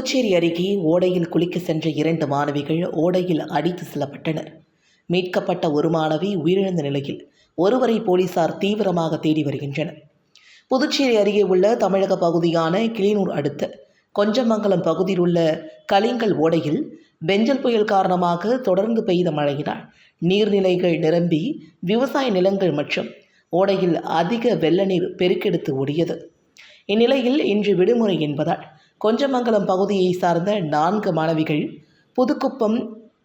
புதுச்சேரி அருகே ஓடையில் குளிக்க சென்ற இரண்டு மாணவிகள் ஓடையில் அடித்து செல்லப்பட்டனர். மீட்கப்பட்ட ஒரு மாணவி உயிரிழந்த நிலையில் ஒருவரை போலீசார் தீவிரமாக தேடி வருகின்றனர். புதுச்சேரி அருகே உள்ள தமிழக பகுதியான கிளிநூர் அடுத்த கொஞ்சமங்கலம் பகுதியில் உள்ள கலிங்கல் ஓடையில் பெஞ்சல் புயல் காரணமாக தொடர்ந்து பெய்த மழையினால் நீர்நிலைகள் நிரம்பி விவசாய நிலங்கள் மற்றும் ஓடையில் அதிக வெள்ள நீர் பெருக்கெடுத்து ஓடியது. இந்நிலையில் இன்று விடுமுறை என்பதால் கொஞ்சமங்கலம் பகுதியை சார்ந்த நான்கு மாணவிகள் புதுக்குப்பம்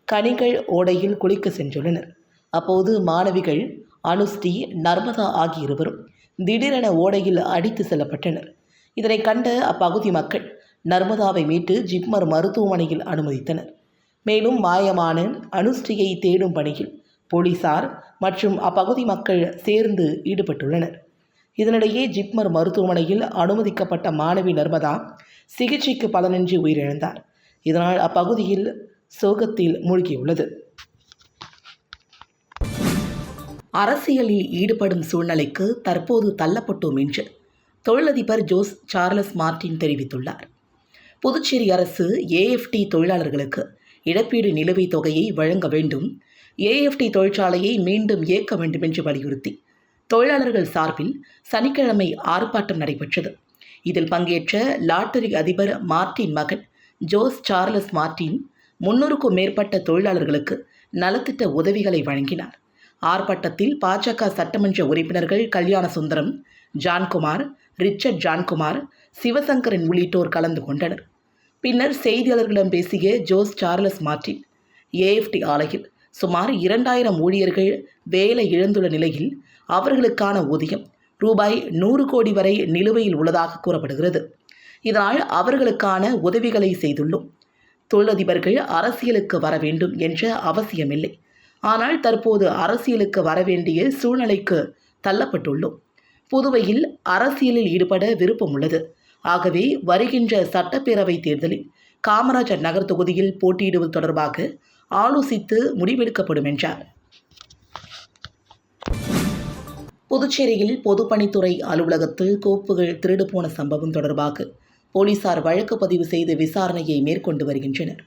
கனிகள் ஓடையில் குளிக்க சென்றுள்ளனர். அப்போது மாணவிகள் அனுஸ்ரீ நர்மதா ஆகிய இருவரும் திடீரென ஓடையில் அடித்து செல்லப்பட்டனர். இதனை கண்ட அப்பகுதி மக்கள் நர்மதாவை மீட்டு ஜிப்மர் மருத்துவமனையில் அனுமதித்தனர். மேலும் மாயமான அனுஸ்ரீயை தேடும் பணியில் போலீசார் மற்றும் அப்பகுதி மக்கள் சேர்ந்து ஈடுபட்டுள்ளனர். இதனிடையே ஜிப்மர் மருத்துவமனையில் அனுமதிக்கப்பட்ட மாணவி நர்மதா சிகிச்சைக்கு பலனின்றி உயிரிழந்தார். இதனால் அப்பகுதியில் சோகத்தில் மூழ்கியுள்ளது. அரசியலில் ஈடுபடும் சூழ்நிலைக்கு தற்போது தள்ளப்பட்டோம் என்று தொழிலதிபர் ஜோஸ் சார்லஸ் மார்டின் தெரிவித்துள்ளார். புதுச்சேரி அரசு ஏஎஃப்டி தொழிலாளர்களுக்கு இழப்பீடு நிலுவைத் தொகையை வழங்க வேண்டும் ஏஎஃப்டி தொழிற்சாலையை மீண்டும் இயக்க வேண்டும் என்று வலியுறுத்தி தொழிலாளர்கள் சார்பில் சனிக்கிழமை ஆர்ப்பாட்டம் நடைபெற்றது. இதில் பங்கேற்ற லாட்டரி அதிபர் மார்டின் மகன் ஜோஸ் சார்லஸ் மார்டின் முன்னூறுக்கும் மேற்பட்ட தொழிலாளர்களுக்கு நலத்திட்ட உதவிகளை வழங்கினார். ஆர்ப்பாட்டத்தில் பாஜக சட்டமன்ற உறுப்பினர்கள் கல்யாண சுந்தரம் ஜான்குமார் ரிச்சர்ட் ஜான்குமார் சிவசங்கரன் உள்ளிட்டோர் கலந்து கொண்டனர். பின்னர் செய்தியாளர்களிடம் பேசிய ஜோஸ் சார்லஸ் மார்டின் ஏஎஃப்டி ஆலையில் சுமார் இரண்டாயிரம் ஊழியர்கள் வேலை இழந்துள்ள நிலையில் அவர்களுக்கான ஊதியம் ரூபாய் நூறு கோடி வரை நிலுவையில் உள்ளதாக கூறப்படுகிறது. இதனால் அவர்களுக்கான உதவிகளை செய்துள்ளோம். தொழிலதிபர்கள் அரசியலுக்கு வர வேண்டும் என்ற அவசியமில்லை. ஆனால் தற்போது அரசியலுக்கு வர வேண்டிய சூழ்நிலைக்கு தள்ளப்பட்டுள்ளோம். புதுவையில் அரசியலில் ஈடுபட விருப்பம் உள்ளது. ஆகவே வருகின்ற சட்டப்பேரவை தேர்தலில் காமராஜர் நகர் தொகுதியில் போட்டியிடுவது தொடர்பாக ஆலோசித்து முடிவெடுக்கப்படும் என்றார். புதுச்சேரியில் பொதுப்பணித்துறை அலுவலகத்தில் கோப்புகள் திருடு போன சம்பவம் தொடர்பாக போலீசார் வழக்கு பதிவு செய்து விசாரணையை மேற்கொண்டு வருகின்றனர்.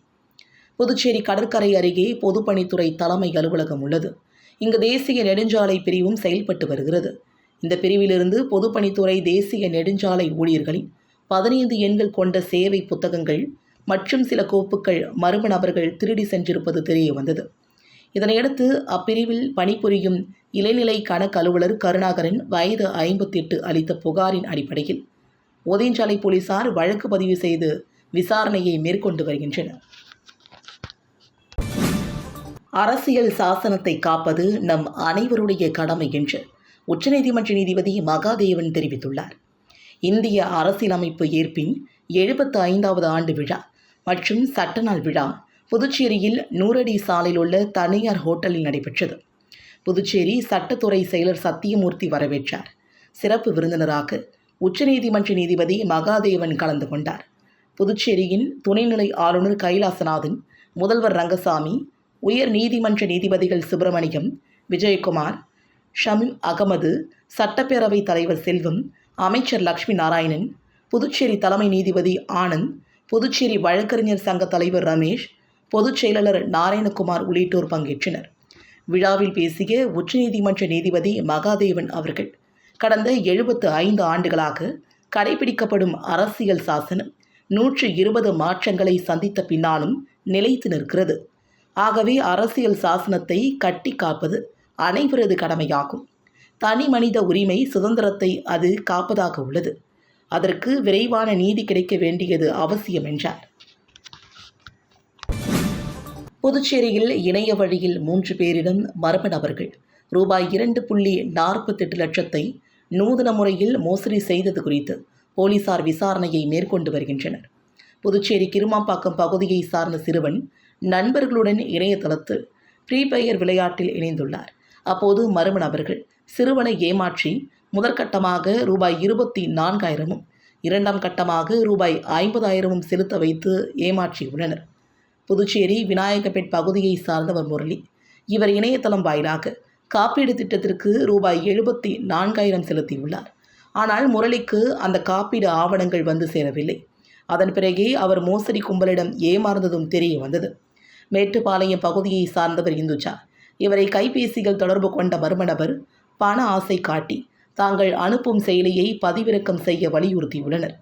புதுச்சேரி கடற்கரை அருகே பொதுப்பணித்துறை தலைமை அலுவலகம் உள்ளது. இங்கு தேசிய நெடுஞ்சாலை பிரிவும் செயல்பட்டு வருகிறது. இந்த பிரிவிலிருந்து பொதுப்பணித்துறை தேசிய நெடுஞ்சாலை ஊழியர்களின் பதினைந்து எண்கள் கொண்ட சேவை புத்தகங்கள் மற்றும் சில கோப்புகள் மர்ம நபர்கள் திருடி சென்றிருப்பது தெரிய வந்தது. இதனையடுத்து அப்பிரிவில் பணிபுரியும் இளைநிலை கணக்கு அலுவலர் கருணாகரன் வயது ஐம்பத்தெட்டு அளித்த புகாரின் அடிப்படையில் ஒதியஞ்சாலை போலீசார் வழக்கு பதிவு செய்து விசாரணையை மேற்கொண்டு வருகின்றனர். அரசியல் சாசனத்தை காப்பது நம் அனைவருடைய கடமை என்று உச்சநீதிமன்ற நீதிபதி மகாதேவன் தெரிவித்துள்ளார். இந்திய அரசியலமைப்பு ஏற்பின் எழுபத்து ஐந்தாவது ஆண்டு விழா மற்றும் சட்டநாள் விழா புதுச்சேரியில் நூறடி சாலையில் உள்ள தனியார் ஹோட்டலில் நடைபெற்றது. புதுச்சேரி சட்டத்துறை செயலர் சத்தியமூர்த்தி வரவேற்றார். சிறப்பு விருந்தினராக உச்சநீதிமன்ற நீதிபதி மகாதேவன் கலந்து கொண்டார். புதுச்சேரியின் துணைநிலை ஆளுநர் கைலாசநாதன் முதல்வர் ரங்கசாமி உயர் நீதிமன்ற நீதிபதிகள் சுப்பிரமணியம் விஜயகுமார் ஷமீம் அகமது சட்டப்பேரவைத் தலைவர் செல்வம் அமைச்சர் லக்ஷ்மி நாராயணன் புதுச்சேரி தலைமை நீதிபதி ஆனந்த் புதுச்சேரி வழக்கறிஞர் சங்க தலைவர் ரமேஷ் பொதுச் செயலாளர் நாராயணகுமார் உள்ளிட்டோர் பங்கேற்றனர். விழாவில் பேசிய உச்சநீதிமன்ற நீதிபதி மகாதேவன் அவர்கள் கடந்த எழுபத்து ஐந்து ஆண்டுகளாக கடைபிடிக்கப்படும் அரசியல் சாசனம் நூற்று இருபது மாற்றங்களை சந்தித்த பின்னாலும் நிலைத்து நிற்கிறது. ஆகவே அரசியல் சாசனத்தை கட்டி காப்பது அனைவரது கடமையாகும். தனி மனித உரிமை சுதந்திரத்தை அது காப்பதாக உள்ளது. அதற்கு விரைவான நீதி கிடைக்க வேண்டியது அவசியம் என்றார். புதுச்சேரியில் இணைய வழியில் மூன்று பேரிடம் மர்ம நபர்கள். ரூபாய் இரண்டு புள்ளி நாற்பத்தெட்டு லட்சத்தை நூதன முறையில் மோசடி செய்தது குறித்து போலீசார் விசாரணையை மேற்கொண்டு வருகின்றனர். புதுச்சேரி கிருமாம்பாக்கம் பகுதியை சார்ந்த சிறுவன் நண்பர்களுடன் இணையதளத்தில் ஃப்ரீஃபயர் விளையாட்டில் இணைந்துள்ளார். அப்போது மர்ம நபர்கள் சிறுவனை ஏமாற்றி முதற்கட்டமாக ரூபாய் இருபத்தி நான்காயிரமும் இரண்டாம் கட்டமாக ரூபாய் ஐம்பதாயிரமும் செலுத்த வைத்து ஏமாற்றியுள்ளனர். புதுச்சேரி விநாயகப்பேட் பகுதியை சார்ந்தவர் முரளி. இவர் இணையதளம் வாயிலாக காப்பீடு திட்டத்திற்கு ரூபாய் எழுபத்தி நான்காயிரம் செலுத்தியுள்ளார். ஆனால் முரளிக்கு அந்த காப்பீடு ஆவணங்கள் வந்து சேரவில்லை. அதன் பிறகே அவர் மோசடி கும்பலிடம் ஏமாறந்ததும் தெரிய வந்தது. மேட்டுப்பாளையம் பகுதியை சார்ந்தவர் இந்துஜா இவரை கைபேசிகள் தொடர்பு கொண்ட மர்ம நபர் பண ஆசை காட்டி தாங்கள் அனுப்பும் செயலியை பதிவிறக்கம் செய்ய வலியுறுத்தியுள்ளனர்.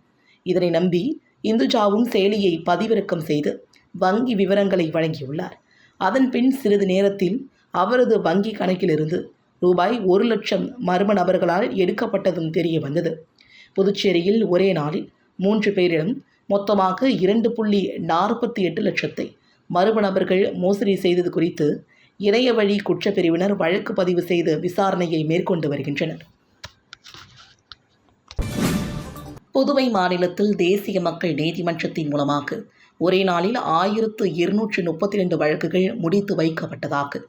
இதனை நம்பி இந்துஜாவும் செயலியை பதிவிறக்கம் செய்து வங்கி விவரங்களை வழங்கியுள்ளார். அதன் பின் சிறிது நேரத்தில் அவரது வங்கி கணக்கிலிருந்து ரூபாய் ஒரு லட்சம் மர்ம நபர்களால் எடுக்கப்பட்டதும் தெரிய வந்தது. புதுச்சேரியில் ஒரே நாளில் மூன்று பேரிடம் மொத்தமாக இரண்டு புள்ளி நாற்பத்தி எட்டு லட்சத்தை மர்ம நபர்கள் மோசடி செய்தது குறித்து இணைய வழி குற்றப்பிரிவினர் வழக்கு பதிவு செய்து விசாரணையை மேற்கொண்டு வருகின்றனர். புதுவை மாநிலத்தில் தேசிய மக்கள் நீதிமன்றத்தின் மூலமாக ஒரே நாளில் ஆயிரத்து இருநூற்றி முப்பத்தி ரெண்டு வழக்குகள் முடித்து வைக்கப்பட்டதாக.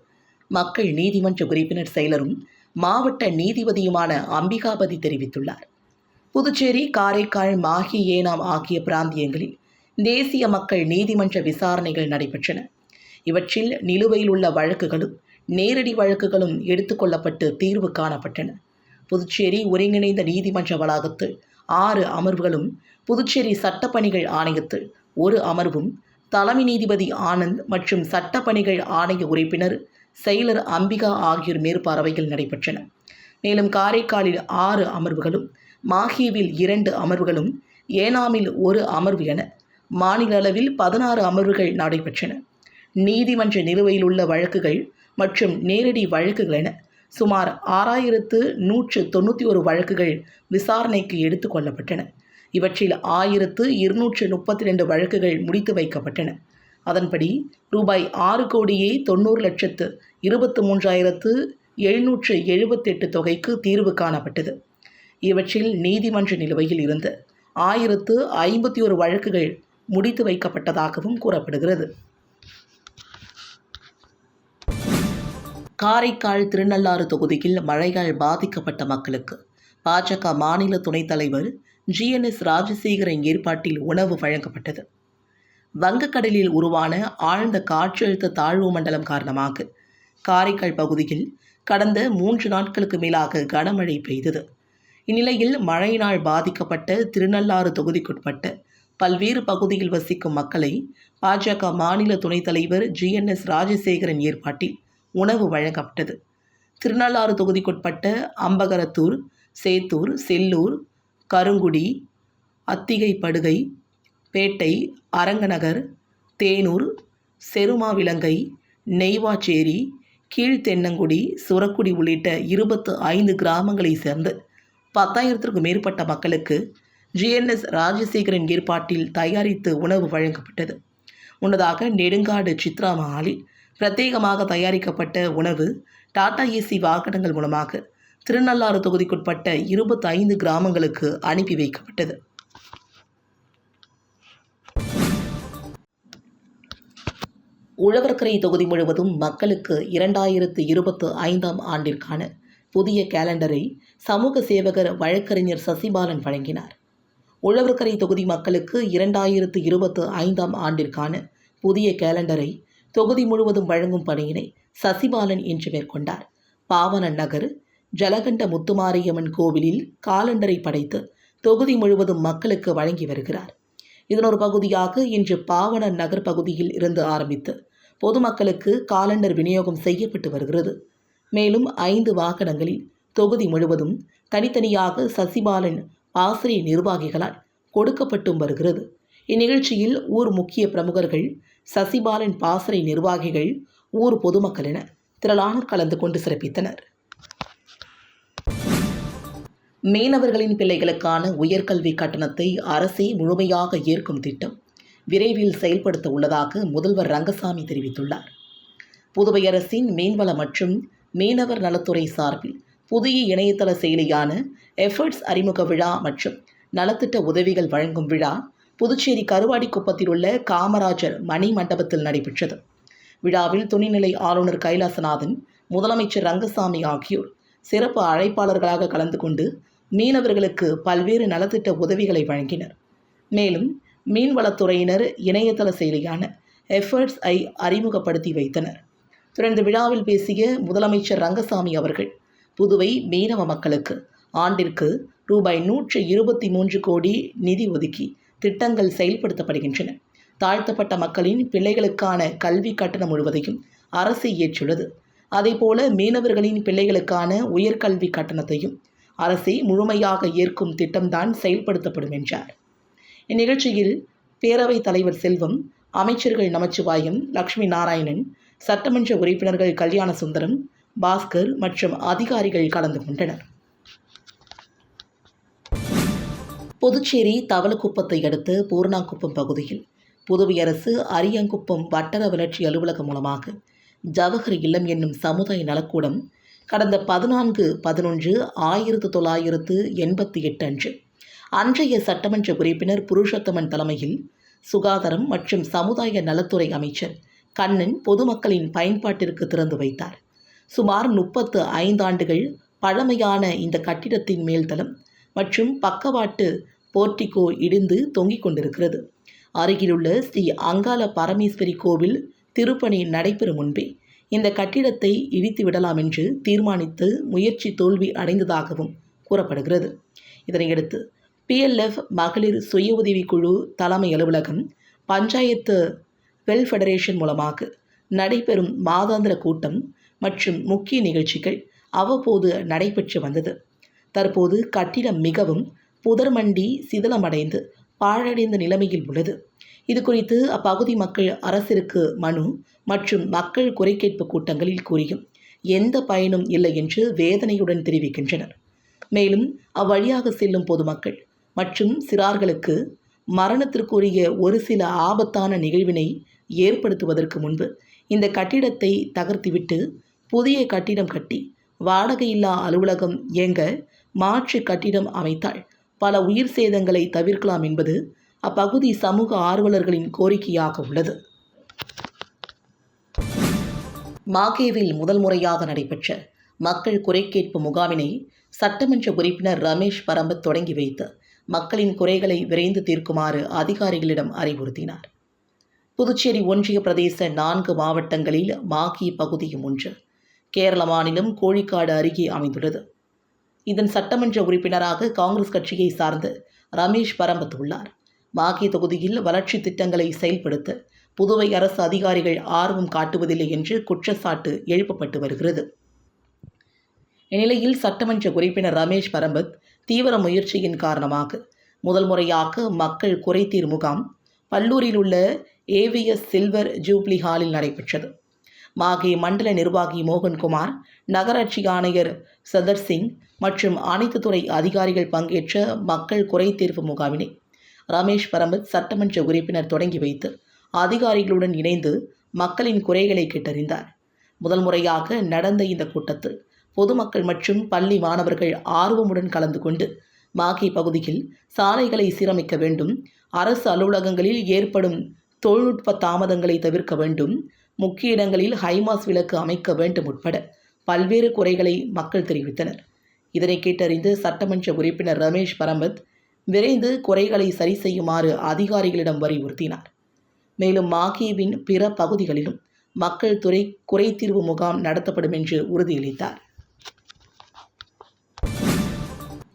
மக்கள் நீதிமன்ற உறுப்பினர் செயலரும் மாவட்ட நீதிபதியுமான அம்பிகாபதி தெரிவித்துள்ளார். புதுச்சேரி காரைக்கால் மாஹி ஏனாம் ஆகிய பிராந்தியங்களில் தேசிய மக்கள் நீதிமன்ற விசாரணைகள் நடைபெற்றன. இவற்றில் நிலுவையில் உள்ள வழக்குகளும் நேரடி வழக்குகளும் எடுத்துக்கொள்ளப்பட்டு தீர்வு காணப்பட்டன. புதுச்சேரி ஒருங்கிணைந்த நீதிமன்ற வளாகத்தில் ஆறு அமர்வுகளும் புதுச்சேரி சட்டப்பணிகள் ஆணையத்தில் ஒரு அமர்வும் தலைமை நீதிபதி ஆனந்த் மற்றும் சட்டப்பணிகள் ஆணைய உறுப்பினர் செயலர் அம்பிகா ஆகியோர் மேற்பார்வையில் நடைபெற்றன. மேலும் காரைக்காலில் ஆறு அமர்வுகளும் மாஹேவில் இரண்டு அமர்வுகளும் ஏனாமில் ஒரு அமர்வு என மாநில அளவில் பதினாறு அமர்வுகள் நடைபெற்றன. நீதிமன்ற நிலுவையில் உள்ள வழக்குகள் மற்றும் நேரடி வழக்குகள் என சுமார் ஆறாயிரத்து நூற்று தொண்ணூற்றி ஒரு வழக்குகள் விசாரணைக்கு எடுத்துக்கொள்ளப்பட்டன இவற்றில் ஆயிரத்து இருநூற்று முப்பத்தி ரெண்டு வழக்குகள் முடித்து வைக்கப்பட்டன. அதன்படி ரூபாய் ஆறு கோடியே தொண்ணூறு லட்சத்து இருபத்து மூன்றாயிரத்து எழுநூற்று எழுபத்தெட்டு தொகைக்கு தீர்வு காணப்பட்டது. இவற்றில் நீதிமன்ற நிலுவையில் இருந்த ஆயிரத்து ஐம்பத்தி ஒரு வழக்குகள் முடித்து வைக்கப்பட்டதாகவும் கூறப்படுகிறது. காரைக்கால் திருநள்ளாறு தொகுதியில் மழையால் பாதிக்கப்பட்ட மக்களுக்கு பாஜக மாநில துணைத் தலைவர் ஜிஎன்எஸ் ராஜசேகரன் ஏற்பாட்டில் உணவு வழங்கப்பட்டது. வங்கக்கடலில் உருவான ஆழ்ந்த காற்றழுத்த தாழ்வு மண்டலம் காரணமாக காரைக்கால் பகுதியில் கடந்த மூன்று நாட்களுக்கு மேலாக கனமழை பெய்தது. இந்நிலையில் மழையினால் பாதிக்கப்பட்ட திருநள்ளாறு தொகுதிக்குட்பட்ட பல்வேறு பகுதியில் வசிக்கும் மக்களை பாஜக மாநில துணைத் தலைவர் ஜிஎன்எஸ் ராஜசேகரன் ஏற்பாட்டில் உணவு வழங்கப்பட்டது. திருநள்ளாறு தொகுதிக்குட்பட்ட அம்பகரத்தூர் சேத்தூர் செல்லூர் கருங்குடி அத்திகை படுகை பேட்டை அரங்கநகர் தேனூர் செருமாவிலங்கை நெய்வாச்சேரி கீழ்த்தென்னங்குடி சுரக்குடி உள்ளிட்ட இருபத்து ஐந்து கிராமங்களை சேர்ந்து பத்தாயிரத்திற்கும் மேற்பட்ட மக்களுக்கு ஜிஎன்எஸ் ராஜசேகரன் ஏற்பாட்டில் தயாரித்து உணவு வழங்கப்பட்டது. முன்னதாக நெடுங்காடு சித்ரா மஹாலில் பிரத்யேகமாக தயாரிக்கப்பட்ட உணவு டாடா ஏசி வாகனங்கள் மூலமாக திருநள்ளாறு தொகுதிக்குட்பட்ட இருபத்தி ஐந்து கிராமங்களுக்கு அனுப்பி வைக்கப்பட்டது. உழவர்கரை தொகுதி முழுவதும் மக்களுக்கு இரண்டாயிரத்து இருபத்து ஐந்தாம் ஆண்டிற்கான புதிய கேலண்டரை சமூக சேவகர் வழக்கறிஞர் சசிபாலன் வழங்கினார். உழவர்கரை தொகுதி மக்களுக்கு இரண்டாயிரத்து இருபத்து ஐந்தாம் ஆண்டிற்கான புதிய கேலண்டரை தொகுதி முழுவதும் வழங்கும் பணியினை சசிபாலன் இன்று மேற்கொண்டார். பாவன நகர் ஜலகண்ட முத்துமாரியம்மன் கோவிலில் காலண்டரை படைத்து தொகுதி முழுவதும் மக்களுக்கு வழங்கி வருகிறார். இதன் ஒரு பகுதியாக இன்று பாவனன் நகர் பகுதியில் இருந்து ஆரம்பித்து பொதுமக்களுக்கு காலண்டர் விநியோகம் செய்யப்பட்டு வருகிறது. மேலும் ஐந்து வாகனங்களில் தொகுதி முழுவதும் தனித்தனியாக சசிபாலன் ஆசிரிய நிர்வாகிகளால் கொடுக்கப்பட்டும் வருகிறது. இந்நிகழ்ச்சியில் ஊர் முக்கிய பிரமுகர்கள் சசிபாலன் பாசறை நிர்வாகிகள் ஊர் பொதுமக்கள் என திரளானோர் கலந்து கொண்டு சிறப்பித்தனர். மீனவர்களின் பிள்ளைகளுக்கான உயர்கல்வி கட்டணத்தை அரசே முழுமையாக ஏற்கும் திட்டம் விரைவில் செயல்படுத்த உள்ளதாக முதல்வர் ரங்கசாமி தெரிவித்துள்ளார். புதுவை அரசின் மீன்வள மற்றும் மீனவர் நலத்துறை சார்பில் புதிய இணையதள செயலியான எஃபர்ட்ஸ் அறிமுக விழா மற்றும் நலத்திட்ட உதவிகள் வழங்கும் விழா புதுச்சேரி கருவாடிக்குப்பத்தில் உள்ள காமராஜர் மணி மண்டபத்தில் நடைபெற்றது. விழாவில் துணைநிலை ஆளுநர் கைலாசநாதன் முதலமைச்சர் ரங்கசாமி ஆகியோர் சிறப்பு அழைப்பாளர்களாக கலந்து கொண்டு மீனவர்களுக்கு பல்வேறு நலத்திட்ட உதவிகளை வழங்கினர். மேலும் மீன்வளத்துறையினர் இணையதள செயலியான எஃபர்ட்ஸ் ஐ அறிமுகப்படுத்தி வைத்தனர். தொடர்ந்து விழாவில் பேசிய முதலமைச்சர் ரங்கசாமி அவர்கள் புதுவை மீனவ மக்களுக்கு ஆண்டிற்கு ரூபாய் நூற்று இருபத்தி மூன்று கோடி நிதி ஒதுக்கி திட்டங்கள் செயல்படுத்தப்படுகின்றன. தாழ்த்தப்பட்ட மக்களின் பிள்ளைகளுக்கான கல்வி கட்டணம் முழுவதையும் அரசு ஏற்றுள்ளது. அதேபோல மீனவர்களின் பிள்ளைகளுக்கான உயர்கல்வி கட்டணத்தையும் அரசை முழுமையாக ஏற்கும் திட்டம்தான் செயல்படுத்தப்படும் என்றார். இந்நிகழ்ச்சியில் பேரவைத் தலைவர் செல்வம் அமைச்சர்கள் நமச்சிவாயம் லக்ஷ்மி நாராயணன் சட்டமன்ற உறுப்பினர்கள் கல்யாண சுந்தரம் பாஸ்கர் மற்றும் அதிகாரிகள் கலந்து கொண்டனர். புதுச்சேரி தவளக்குப்பத்தை அடுத்த பூர்ணாங்குப்பம் பகுதியில் புதுவை அரசு அரியங்குப்பம் வட்டார வளர்ச்சி அலுவலகம் மூலமாக ஜவஹர் இல்லம் என்னும் சமுதாய நலக்கூடம் கடந்த பதினான்கு பதினொன்று ஆயிரத்து தொள்ளாயிரத்து எண்பத்தி எட்டு அன்று அன்றைய சட்டமன்ற உறுப்பினர் புருஷோத்தமன் தலைமையில் சுகாதாரம் மற்றும் சமுதாய நலத்துறை அமைச்சர் கண்ணன் பொதுமக்களின் பயன்பாட்டிற்கு திறந்து வைத்தார். சுமார் முப்பத்து ஐந்தாண்டுகள் பழமையான இந்த கட்டிடத்தின் மேல்தளம் மற்றும் பக்கவாட்டு போர்ட்டிகோ இடிந்து தொங்கிக் கொண்டிருக்கிறது. அருகிலுள்ள ஸ்ரீ அங்காள பரமேஸ்வரி கோவில் திருப்பணி நடைபெறும் முன்பே இந்த கட்டிடத்தை இடித்து விடலாம் என்று தீர்மானித்து முயற்சி தோல்வி அடைந்ததாகவும் கூறப்படுகிறது. இதனையடுத்து பிஎல்எஃப் மகளிர் சுய உதவி குழு தலைமை அலுவலகம் பஞ்சாயத்து வெல் ஃபெடரேஷன் மூலமாக நடைபெறும் மாதாந்திர கூட்டம் மற்றும் முக்கிய நிகழ்ச்சிகள் அவ்வப்போது நடைபெற்று வந்தது. தற்போது கட்டிடம் மிகவும் புதர்மண்டி சிதிலமடைந்து பாழடைந்த நிலைமையில் உள்ளது. இது குறித்து அப்பகுதி மக்கள் அரசிற்கு மனு மற்றும் மக்கள் குறை கேட்பு கூட்டங்களில் கூறியும் எந்த பயனும் இல்லை என்று வேதனையுடன் தெரிவிக்கின்றனர். மேலும் அவ்வழியாக செல்லும் பொதுமக்கள் மற்றும் சிறார்களுக்கு மரணத்திற்குரிய ஒரு சில ஆபத்தான நிகழ்வினை ஏற்படுத்துவதற்கு முன்பு இந்த கட்டிடத்தை தகர்த்துவிட்டு புதிய கட்டிடம் கட்டி வாடகையில்லா அலுவலகம் இயங்க மாற்று கட்டிடம் அமைத்தால் பல உயிர் சேதங்களை தவிர்க்கலாம் என்பது அப்பகுதி சமூக ஆர்வலர்களின் கோரிக்கையாக உள்ளது. மாகேவில் முதல் முறையாக நடைபெற்ற மக்கள் குறை கேட்பு முகாமினை சட்டமன்ற உறுப்பினர் ரமேஷ் பரம்பத் தொடங்கி வைத்து மக்களின் குறைகளை விரைந்து தீர்க்குமாறு அதிகாரிகளிடம் அறிவுறுத்தினார். புதுச்சேரி ஒன்றிய பிரதேச நான்கு மாவட்டங்களில் மாகி பகுதியும் ஒன்று கேரள மாநிலம் கோழிக்காடு அருகே அமைந்துள்ளது. இதன் சட்டமன்ற உறுப்பினராக காங்கிரஸ் கட்சியை சார்ந்து ரமேஷ் பரம்பத் உள்ளார். மாகி தொகுதியில் வளர்ச்சி திட்டங்களை செயல்படுத்த புதுவை அரசு அதிகாரிகள் ஆர்வம் காட்டுவதில்லை என்று குற்றச்சாட்டு எழுப்பப்பட்டு வருகிறது. இந்நிலையில் சட்டமன்ற உறுப்பினர் ரமேஷ் பரம்பத் தீவிர முயற்சியின் காரணமாக முதல் முறையாக மக்கள் குறைதீர் முகாம் பல்லூரில் உள்ள ஏவிஎஸ் சில்வர் ஜூப்ளி ஹாலில் நடைபெற்றது. மாகே மண்டல நிர்வாகி மோகன்குமார் நகராட்சி ஆணையர் சதர் சிங் மற்றும் அனைத்து துறை அதிகாரிகள் பங்கேற்ற மக்கள் குறை தீர்ப்பு முகாமினை ரமேஷ் பரம்பத் சட்டமன்ற உறுப்பினர் தொடங்கி வைத்து அதிகாரிகளுடன் இணைந்து மக்களின் குறைகளை கேட்டறிந்தார். முதல் முறையாக நடந்த இந்த கூட்டத்தில் பொதுமக்கள் மற்றும் பள்ளி மாணவர்கள் ஆர்வமுடன் கலந்து கொண்டு மாகி பகுதியில் சாலைகளை சீரமைக்க வேண்டும் அரசு அலுவலகங்களில் ஏற்படும் தொழில்நுட்ப தாமதங்களை தவிர்க்க வேண்டும் முக்கிய இடங்களில் ஹைமாஸ் விளக்கு அமைக்க வேண்டும் உட்பட பல்வேறு குறைகளை மக்கள் தெரிவித்தனர். இதனை கேட்டறிந்து சட்டமன்ற உறுப்பினர் ரமேஷ் பரம்பத் விரைந்து குறைகளை சரி செய்யுமாறு அதிகாரிகளிடம் வலியுறுத்தினார். மேலும் மாகேவின் பிற பகுதிகளிலும் மக்கள் துறை குறைதீர்வு முகாம் நடத்தப்படும் என்று உறுதியளித்தார்.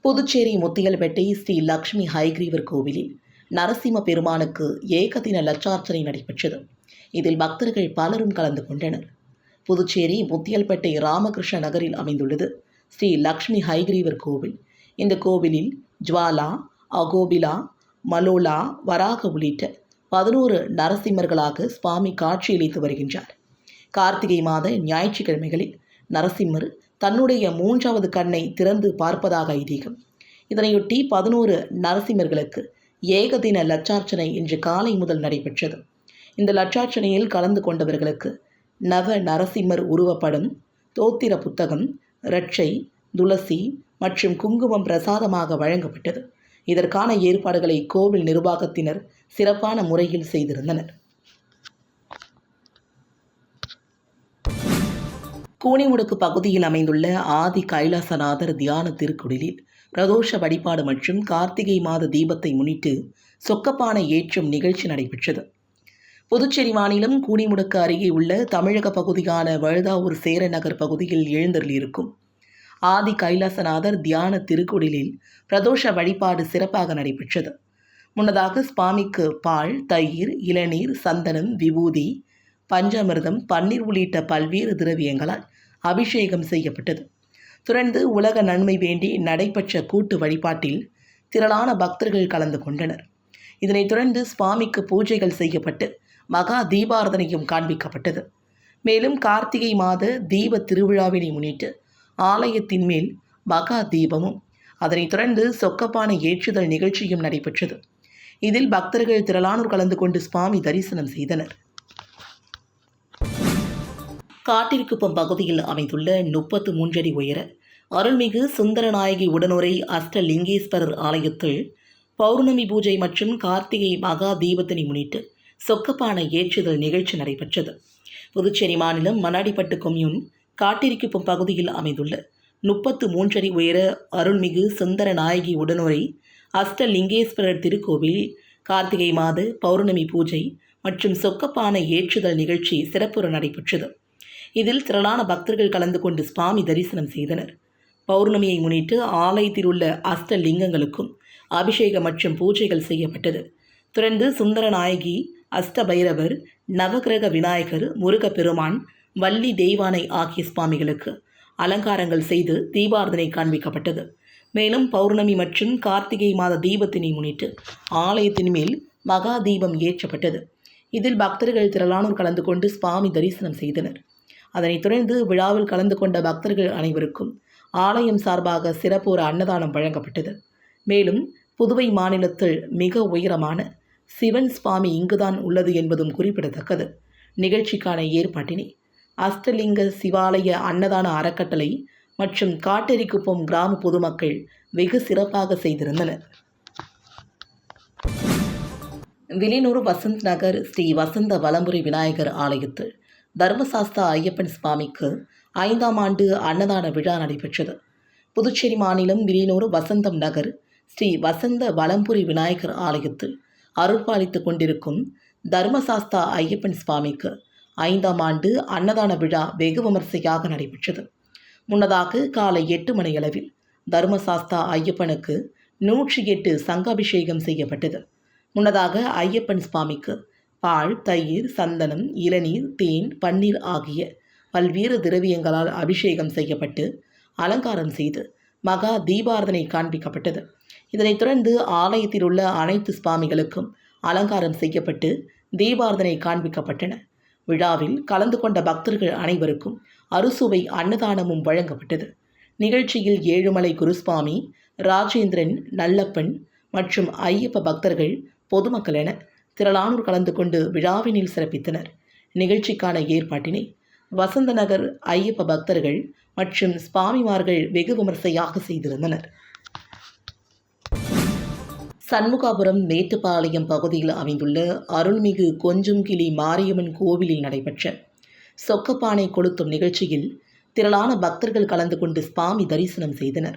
புதுச்சேரி முத்தியல்பேட்டை ஸ்ரீ லக்ஷ்மி ஹைகிரீவர் கோவிலில் நரசிம்ம பெருமானுக்கு ஏகதின லட்சார்ச்சனை நடைபெற்றது. இதில் பக்தர்கள் பலரும் கலந்து கொண்டனர். புதுச்சேரி முத்தியல்பேட்டை ராமகிருஷ்ண நகரில் அமைந்துள்ளது ஸ்ரீ லக்ஷ்மி ஹைகிரீவர் கோவில். இந்த கோவிலில் ஜுவாலா அகோபிலா மலோலா வராக உள்ளிட்ட பதினோரு நரசிம்மர்களாக சுவாமி காட்சியளித்து வருகின்றார். கார்த்திகை மாத ஞாயிற்றுக்கிழமைகளில் நரசிம்மர் தன்னுடைய மூன்றாவது கண்ணை திறந்து பார்ப்பதாக ஐதீகம். இதனையொட்டி பதினோரு நரசிம்மர்களுக்கு ஏகதின லட்சார்ச்சனை இன்று காலை முதல் நடைபெற்றது. இந்த லட்சார்ச்சனையில் கலந்து கொண்டவர்களுக்கு நவ நரசிம்மர் உருவப்படம் தோத்திர புத்தகம் இரட்சை துளசி மற்றும் குங்குமம் பிரசாதமாக வழங்கப்பட்டது. இதற்கான ஏற்பாடுகளை கோவில் நிர்வாகத்தினர் சிறப்பான முறையில் செய்திருந்தனர். கூனிமுடுக்கு பகுதியில் அமைந்துள்ள ஆதி கைலாசநாதர் தியான திருக்குடிலில் பிரதோஷ வழிபாடு மற்றும் கார்த்திகை மாத தீபத்தை முன்னிட்டு சொக்கப்பானை ஏற்றும் நிகழ்ச்சி நடைபெற்றது. புதுச்சேரி மாநிலம் கூனிமுடுக்கு அருகே உள்ள தமிழக பகுதியான வழுதாவூர் சேரநகர் பகுதியில் எழுந்தருளியிருக்கும் ஆதி கைலாசநாதர் தியான திருக்குடிலில் பிரதோஷ வழிபாடு சிறப்பாக நடைபெற்றது. முன்னதாக சுவாமிக்கு பால் தயிர் இளநீர் சந்தனம் விபூதி பஞ்சாமிர்தம் பன்னீர் உள்ளிட்ட பல்வேறு திரவியங்களால் அபிஷேகம் செய்யப்பட்டது. தொடர்ந்து உலக நன்மை வேண்டி நடைபெற்ற கூட்டு வழிபாட்டில் திரளான பக்தர்கள் கலந்து கொண்டனர். இதனைத் தொடர்ந்து சுவாமிக்கு பூஜைகள் செய்யப்பட்டு மகா தீபாரதனையும் காண்பிக்கப்பட்டது. மேலும் கார்த்திகை மாத தீப திருவிழாவினை முன்னிட்டு ஆலயத்தின் மேல் மகா தீபமும் அதனைத் தொடர்ந்து சொக்கப்பானை ஏற்றுதல் நிகழ்ச்சியும் நடைபெற்றது. இதில் பக்தர்கள் திரளானோர் கலந்து கொண்டு சுவாமி தரிசனம் செய்தனர். காட்டிற்குப்பம் பகுதியில் அமைந்துள்ள முப்பத்து மூன்றடி உயர அருள்மிகு சுந்தரநாயகி உடனுரை அஷ்டலிங்கேஸ்வரர் ஆலயத்தில் பௌர்ணமி பூஜை மற்றும் கார்த்திகை மகா தீபத்தினை முன்னிட்டு சொக்கப்பானை ஏற்றுதல் நிகழ்ச்சி நடைபெற்றது. புதுச்சேரி மாநிலம் மணாடிப்பட்டு கொம்யூன் காட்டிருக்கும் பகுதியில் அமைந்துள்ள முப்பத்து மூன்றடி உயர அருள்மிகு சுந்தர நாயகி உடனுரை அஷ்டலிங்கேஸ்வரர் திருக்கோவில் கார்த்திகை மாத பௌர்ணமி பூஜை மற்றும் சொக்கப்பானை ஏற்றுதல் நிகழ்ச்சி சிறப்புற நடைபெற்றது. இதில் திரளான பக்தர்கள் கலந்து கொண்டு சுவாமி தரிசனம் செய்தனர். பௌர்ணமியை முன்னிட்டு ஆலயத்தில் உள்ள அஷ்டலிங்கங்களுக்கும் அபிஷேகம் மற்றும் பூஜைகள் செய்யப்பட்டது. தொடர்ந்து சுந்தரநாயகி அஷ்டபைரவர் நவகிரக விநாயகர் முருகப்பெருமான் வள்ளி தெய்வானை ஆகிய சுவாமிகளுக்கு அலங்காரங்கள் செய்து தீபாரதனை காண்பிக்கப்பட்டது. மேலும் பௌர்ணமி மற்றும் கார்த்திகை மாத தீபத்தினை முன்னிட்டு ஆலயத்தின் மேல் மகா தீபம் ஏற்றப்பட்டது. இதில் பக்தர்கள் திரளானோர் கலந்து கொண்டு சுவாமி தரிசனம் செய்தனர். அதனைத் தொடர்ந்து விழாவில் கலந்து கொண்ட பக்தர்கள் அனைவருக்கும் ஆலயம் சார்பாக சிறப்பு ஒரு அன்னதானம் வழங்கப்பட்டது. மேலும் புதுவை மாநிலத்தில் மிக உயரமான சிவன் சுவாமி இங்குதான் உள்ளது என்பதும் குறிப்பிடத்தக்கது. நிகழ்ச்சிக்கான ஏற்பாட்டினை அஷ்டலிங்க சிவாலய அன்னதான அறக்கட்டளை மற்றும் காட்டெரிக்குப்பம் கிராம பொதுமக்கள் வெகு சிறப்பாக செய்திருந்தனர். விலினூர் வசந்த் நகர் ஸ்ரீ வசந்த வலம்புரி விநாயகர் ஆலயத்தில் தர்மசாஸ்தா ஐயப்பன் சுவாமிக்கு ஐந்தாம் ஆண்டு அன்னதான விழா நடைபெற்றது. புதுச்சேரி மாநிலம் விலினூர் வசந்தம் நகர் ஸ்ரீ வசந்த வலம்புரி விநாயகர் ஆலயத்தில் அருள்பாலித்து கொண்டிருக்கும் தர்மசாஸ்தா ஐயப்பன் சுவாமிக்கு ஐந்தாம் ஆண்டு அன்னதான விழா வெகு விமர்சையாக நடைபெற்றது. முன்னதாக காலை எட்டு மணியளவில் தர்மசாஸ்தா ஐயப்பனுக்கு நூற்றி எட்டு சங்காபிஷேகம் செய்யப்பட்டது. முன்னதாக ஐயப்பன் சுவாமிக்கு பால் தயிர் சந்தனம் இளநீர் தேன் பன்னீர் ஆகிய பல்வேறு திரவியங்களால் அபிஷேகம் செய்யப்பட்டு அலங்காரம் செய்து மகா தீபாரதனை காண்பிக்கப்பட்டது. இதனைத் தொடர்ந்து ஆலயத்தில் உள்ள அனைத்து சுவாமிகளுக்கும் அலங்காரம் செய்யப்பட்டு தீபாரதனை காண்பிக்கப்பட்டன. விழாவில் கலந்து கொண்ட பக்தர்கள் அனைவருக்கும் அறுசுவை அன்னதானமும் வழங்கப்பட்டது. நிகழ்ச்சியில் ஏழுமலை குருசுவாமி ராஜேந்திரன் நல்லப்பன் மற்றும் ஐயப்ப பக்தர்கள் பொதுமக்கள் என திரளானோர் கலந்து கொண்டு விழாவினில் சிறப்பித்தனர். நிகழ்ச்சிக்கான ஏற்பாட்டினை வசந்த நகர் ஐயப்ப பக்தர்கள் மற்றும் சுவாமிமார்கள் வெகு விமர்சையாக செய்திருந்தனர். சண்முகாபுரம் மேட்டுப்பாளையம் பகுதியில் அமைந்துள்ள அருள்மிகு கொஞ்சுங்கிளி மாரியம்மன் கோவிலில் நடைபெற்ற சொக்கப்பானை கொளுத்தும் நிகழ்ச்சியில் திரளான பக்தர்கள் கலந்து கொண்டு சுவாமி தரிசனம் செய்தனர்.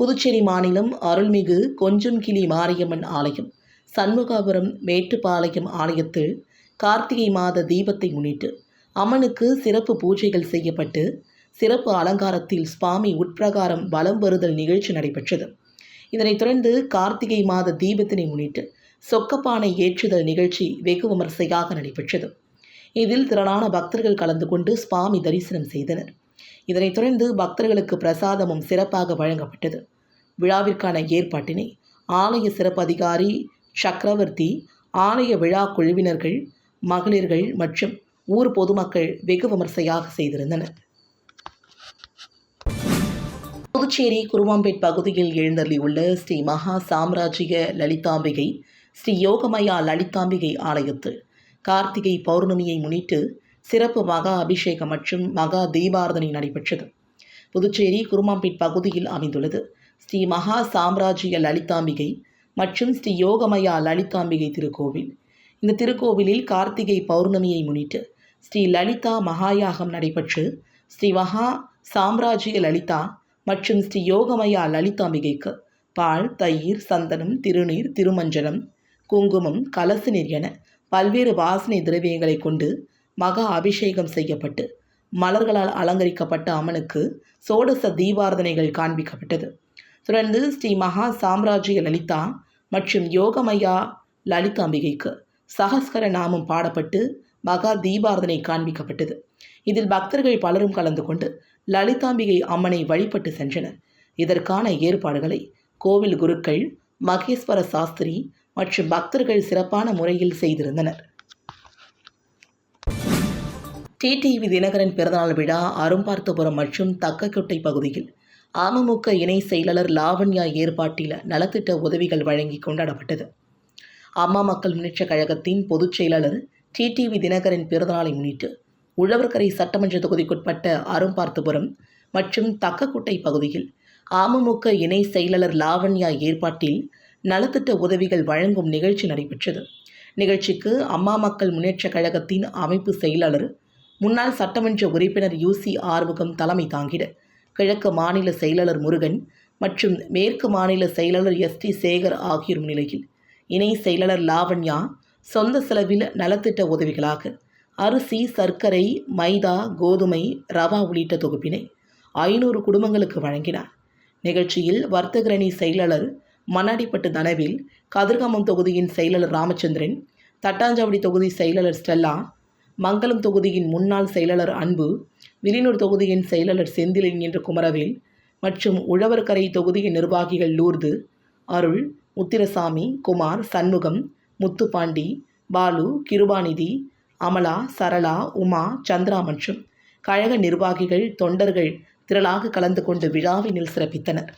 புதுச்சேரி மாநிலம் அருள்மிகு கொஞ்சும் கிளி மாரியம்மன் ஆலயம் சண்முகாபுரம் மேட்டுப்பாளையம் ஆலயத்தில் கார்த்திகை மாத தீபத்தை முன்னிட்டு அம்மனுக்கு சிறப்பு பூஜைகள் செய்யப்பட்டு சிறப்பு அலங்காரத்தில் சுவாமி உட்பிரகாரம் வலம் வருதல் நிகழ்ச்சி நடைபெற்றது. இதனைத் தொடர்ந்து கார்த்திகை மாத தீபத்தினை முன்னிட்டு சொக்கப்பானை ஏற்றுதல் நிகழ்ச்சி வெகு விமர்சையாக நடைபெற்றது. இதில் திரளான பக்தர்கள் கலந்து கொண்டு சுவாமி தரிசனம் செய்தனர். இதனைத் தொடர்ந்து பக்தர்களுக்கு பிரசாதமும் சிறப்பாக வழங்கப்பட்டது. விழாவிற்கான ஏற்பாட்டினை ஆலய சிறப்பு அதிகாரி சக்கரவர்த்தி ஆலய விழா குழுவினர்கள் மகளிர்கள் மற்றும் ஊர் பொதுமக்கள் வெகு விமர்சையாக செய்திருந்தனர். புதுச்சேரி குருவாம்பேட் பகுதியில் எழுந்தள்ளியுள்ள ஸ்ரீ மகா சாம்ராஜ்ய லலிதாம்பிகை ஸ்ரீ யோகமயா லலிதாம்பிகை ஆலயத்தில் கார்த்திகை பௌர்ணமியை முன்னிட்டு சிறப்பு மகா அபிஷேகம் மற்றும் மகா தீபாரதனை நடைபெற்றது. புதுச்சேரி குருமாம்பேட் பகுதியில் அமைந்துள்ளது ஸ்ரீ மகா சாம்ராஜ்ய லலிதாம்பிகை மற்றும் ஸ்ரீ யோகமயா லலிதாம்பிகை திருக்கோவில். இந்த திருக்கோவிலில் கார்த்திகை பௌர்ணமியை முன்னிட்டு ஸ்ரீ லலிதா மகாயாகம் நடைபெற்று ஸ்ரீ மகா சாம்ராஜ்ய லலிதா மற்றும் ஸ்ரீ யோகமயா லலிதாம்பிகைக்கு பால் தயிர் சந்தனம் திருநீர் திருமஞ்சனம் குங்குமம் கலசு நீர் என பல்வேறு வாசனை திரவியங்களை கொண்டு மகா அபிஷேகம் செய்யப்பட்டு மலர்களால் அலங்கரிக்கப்பட்ட அம்மனுக்கு சோடச தீபாரதனைகள் காண்பிக்கப்பட்டது. தொடர்ந்து ஸ்ரீ மகா சாம்ராஜ்ய லலிதா மற்றும் யோகமையா லலிதாம்பிகைக்கு சகஸ்கர நாமம் பாடப்பட்டு மகா தீபாரதனை காண்பிக்கப்பட்டது. இதில் பக்தர்கள் பலரும் கலந்து கொண்டு லலிதாம்பிகை அம்மனை வழிபட்டு சென்றனர் இதற்கான ஏற்பாடுகளை கோவில் குருக்கள் மகேஸ்வர சாஸ்திரி மற்றும் பக்தர்கள் சிறப்பான முறையில் செய்திருந்தனர். டிடிவி தினகரன் பிறந்தநாள் விழா அரும்பார்த்தபுரம் மற்றும் தக்கக்கொட்டை பகுதியில் அமமுக இணை செயலாளர் லாவண்யா ஏற்பாட்டில் நலத்திட்ட உதவிகள் வழங்கி கொண்டாடப்பட்டது. அம்மா மக்கள் முன்னேற்றக் கழகத்தின் பொதுச் செயலாளர் டிடிவி தினகரன் பிறந்தநாளை முன்னிட்டு உழவர்கரை சட்டமன்ற தொகுதிக்குட்பட்ட அரும்பார்த்தபுரம் மற்றும் தக்கக்குட்டை பகுதியில் அமமுக இணை செயலாளர் லாவண்யா ஏற்பாட்டில் நலத்திட்ட உதவிகள் வழங்கும் நிகழ்ச்சி நடைபெற்றது. நிகழ்ச்சிக்கு அம்மா மக்கள் முன்னேற்றக் கழகத்தின் அமைப்பு செயலாளர் முன்னாள் சட்டமன்ற உறுப்பினர் யூசி ஆறுமுகம் தலைமை தாங்கிட கிழக்கு மாநில செயலாளர் முருகன் மற்றும் மேற்கு மாநில செயலாளர் எஸ் டி சேகர் ஆகியோர் முன்னிலையில் இணை செயலாளர் லாவண்யா சொந்த செலவில் நலத்திட்ட உதவிகளாக அரிசி சர்க்கரை மைதா கோதுமை ரவா உள்ளிட்ட தொகுப்பினை ஐநூறு குடும்பங்களுக்கு வழங்கினார். நிகழ்ச்சியில் வர்த்தகரணி செயலாளர் மண்ணாடிப்பட்டு தனவில் கதிர்காமம் தொகுதியின் செயலாளர் ராமச்சந்திரன் தட்டாஞ்சாவடி தொகுதி செயலாளர் ஸ்டெல்லா மங்களம் தொகுதியின் முன்னாள் செயலாளர் அன்பு விலினூர் தொகுதியின் செயலாளர் செந்திலின் என்ற குமரவேல் மற்றும் உழவர்கரை தொகுதியின் நிர்வாகிகள் லூர்து அருள் முத்திரசாமி குமார் சண்முகம் முத்துப்பாண்டி பாலு கிருபாநிதி அமலா சரளா உமா சந்திரா மற்றும் கழக நிர்வாகிகள் தொண்டர்கள் திரளாக கலந்து கொண்டு விழாவினில் சிறப்பித்தனர்.